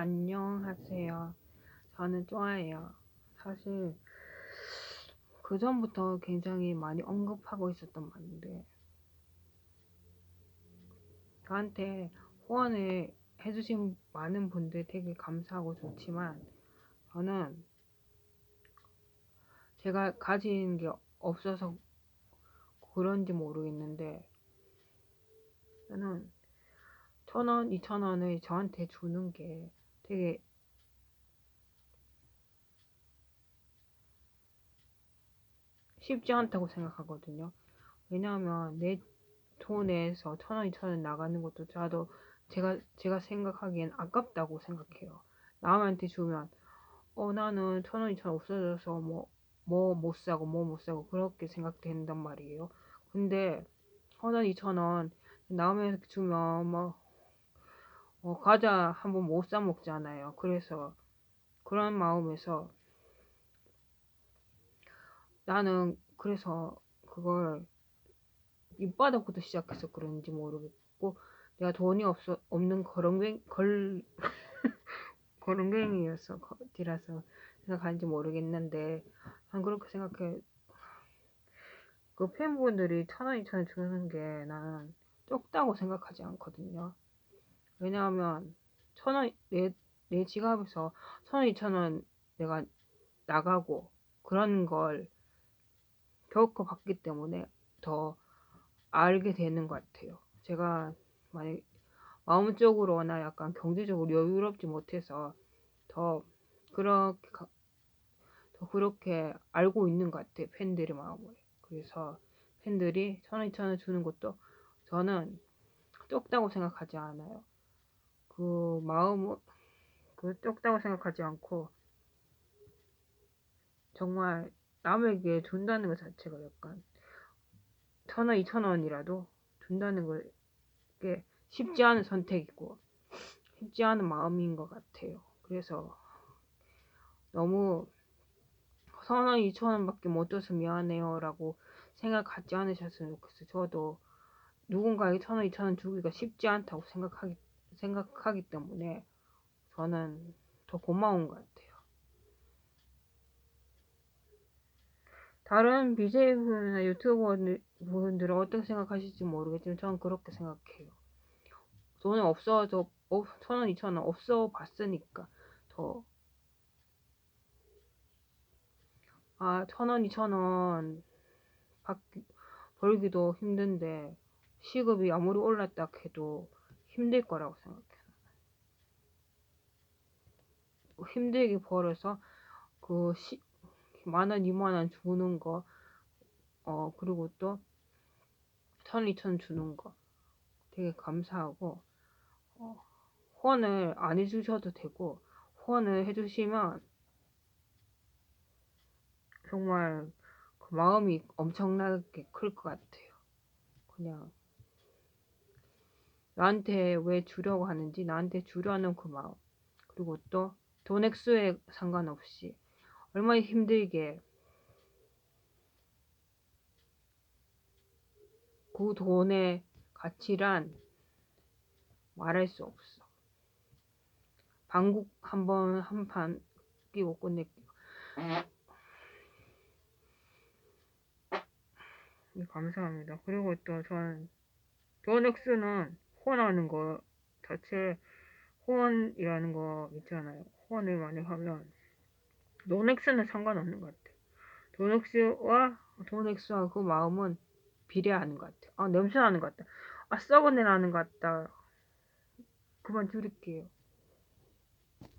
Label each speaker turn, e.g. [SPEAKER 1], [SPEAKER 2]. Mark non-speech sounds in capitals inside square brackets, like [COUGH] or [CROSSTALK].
[SPEAKER 1] 안녕하세요. 저는 좋아해요. 사실 그 전부터 굉장히 많이 언급하고 있었던 말인데 저한테 후원을 해주신 많은 분들 되게 감사하고 좋지만 저는 제가 가진 게 없어서 그런지 모르겠는데 저는 천 원, 이천 원을 저한테 주는 게 되게 쉽지 않다고 생각하거든요. 왜냐하면 내 돈에서 천 원, 이천 원 나가는 것도 저도 제가 제가 생각하기엔 아깝다고 생각해요. 남한테 주면 어 나는 천 원, 이천 원 없어져서 뭐 뭐 못 사고 뭐 못 사고 그렇게 생각된단 말이에요. 근데 천 원, 이천 원 남한테 주면 뭐 어, 과자 한번 못 사 먹잖아요. 그래서 그런 마음에서 나는 그래서 그걸 밑바닥부터 시작해서 그런지 모르겠고 내가 돈이 없어 없는 거렁뱅 걸 [LAUGHS] 거렁뱅이여서 거지라서 생각하는지 모르겠는데 난 그렇게 생각해 그 팬분들이 천 원, 이천 원 주는 게 나는 적다고 생각하지 않거든요. 왜냐하면 천 원, 내, 내 지갑에서 천 원, 이천 원 내가 나가고 그런 걸 겪어 봤기 때문에 더 알게 되는 것 같아요. 제가 만약 마음적으로나 약간 경제적으로 여유롭지 못해서 더 그렇게 더 그렇게 알고 있는 것 같아요. 팬들의 마음을. 그래서 팬들이 천 원, 이천 원 주는 것도 저는 적다고 생각하지 않아요. 그 마음을 그 적다고 생각하지 않고 정말 남에게 준다는 것 자체가 약간 천 원, 이천 원이라도 준다는 게 쉽지 않은 선택이고 쉽지 않은 마음인 것 같아요. 그래서 너무 천 원, 이천 원밖에 못 줘서 미안해요라고 생각 갖지 않으셨으면 좋겠어요. 저도 누군가에게 천 원, 이천 원 주기가 쉽지 않다고 생각하기 생각하기 때문에 저는 더 고마운 것 같아요. 다른 BJ분이나 유튜버 분들은 어떻게 생각하실지 모르겠지만 저는 그렇게 생각해요. 돈은 없어져, 어, 천 원, 이천 원 없어 봤으니까 더, 아, 천 원, 이천 원 벌기도 힘든데 시급이 아무리 올랐다 해도 힘들 거라고 생각해요. 힘들게 벌어서 그 시, 만 원, 이만 원 주는 거, 어, 그리고 또 천, 이천 주는 거 되게 감사하고, 어, 후원을 안 해주셔도 되고, 후원을 해주시면 정말 그 마음이 엄청나게 클 것 같아요. 그냥 나한테 왜 주려고 하는지 나한테 주려는 그 마음 그리고 또 돈 액수에 상관없이 얼마나 힘들게 그 돈의 가치란 말할 수 없어. 방국 한번 한 판 끼고 끝낼게요. 네, 감사합니다. 그리고 또 저는 돈 액수는 후원하는 거 자체 후원이라는 거 있잖아요. 후원을 많이 하면 돈 액수는 상관없는 것 같아요. 돈 액수와 그 마음은 비례하는 것 같아요. 아 냄새 나는 것 같다. 아 썩은 내 나는 것 같다. 그만 줄일게요.